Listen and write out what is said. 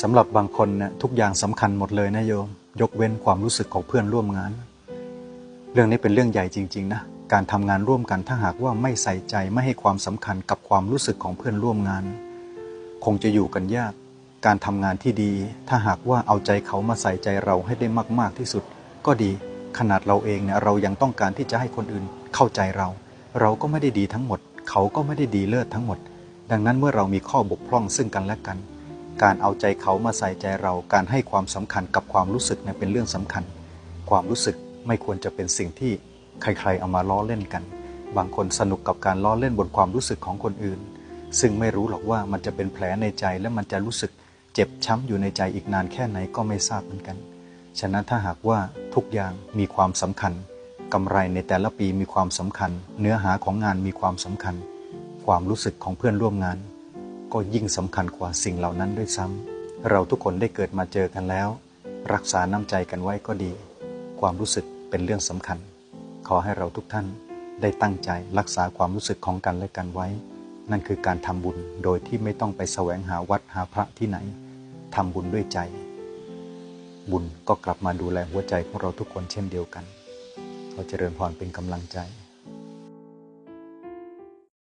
สำหรับบางคนเนี่ยทุกอย่างสำคัญหมดเลยนะโยม ยกเว้นความรู้สึกของเพื่อนร่วมงาน เรื่องนี้เป็นเรื่องใหญ่จริง ๆ นะ การทำงานร่วมกันถ้าหากว่าไม่ใส่ใจไม่ให้ความสำคัญกับความรู้สึกของเพื่อนร่วมงาน คงจะอยู่กันยาก การทำงานที่ดี ถ้าหากว่าเอาใจเขามาใส่ใจเราให้ได้มาก ๆที่สุด ก็ดี ขนาดเราเองเนี่ยเรายังต้องการที่จะให้คนอื่นเข้าใจเรา เราก็ไม่ได้ดีทั้งหมด เขาก็ไม่ได้ดีเลิศทั้งหมด ดังนั้นเมื่อเรามีข้อบกพร่องซึ่งกันและกัน การเอาใจเขามาใส่ใจเรา การให้ความสำคัญกับความรู้สึกเนี่ยเป็นเรื่องสำคัญ ความรู้สึกไม่ควรจะเป็นสิ่งที่ใครๆเอามาล้อเล่นกัน บางคนสนุกกับการล้อเล่นบนความรู้สึกของคนอื่น ซึ่งไม่รู้หรอกว่ามันจะเป็นแผลในใจและมันจะรู้สึกเจ็บช้ำอยู่ในใจอีกนานแค่ไหนก็ไม่ทราบเหมือนกัน ฉะนั้นถ้าหากว่าทุกอย่างมีความสำคัญกำไรในแต่ละปีมีความสำคัญ เนื้อหาของงานมีความสำคัญ ความรู้สึกของเพื่อนร่วมงาน ก็ยิ่งสำคัญกว่าสิ่งเหล่านั้นด้วยซ้ำเราทุกคนได้เกิดมาเจอกันแล้ว รักษาน้ำใจกันไว้ก็ดี ความรู้สึกเป็นเรื่องสำคัญ ขอให้เราทุกท่านได้ตั้งใจรักษาความรู้สึกของกันและกันไว้ นั่นคือการทำบุญโดยที่ไม่ต้องไปแสวงหาวัดหาพระที่ไหนทำบุญด้วยใจ บุญก็กลับมาดูแลหัวใจของเราทุกคนเช่นเดียวกันขอเจริญพรเป็นกำลังใจ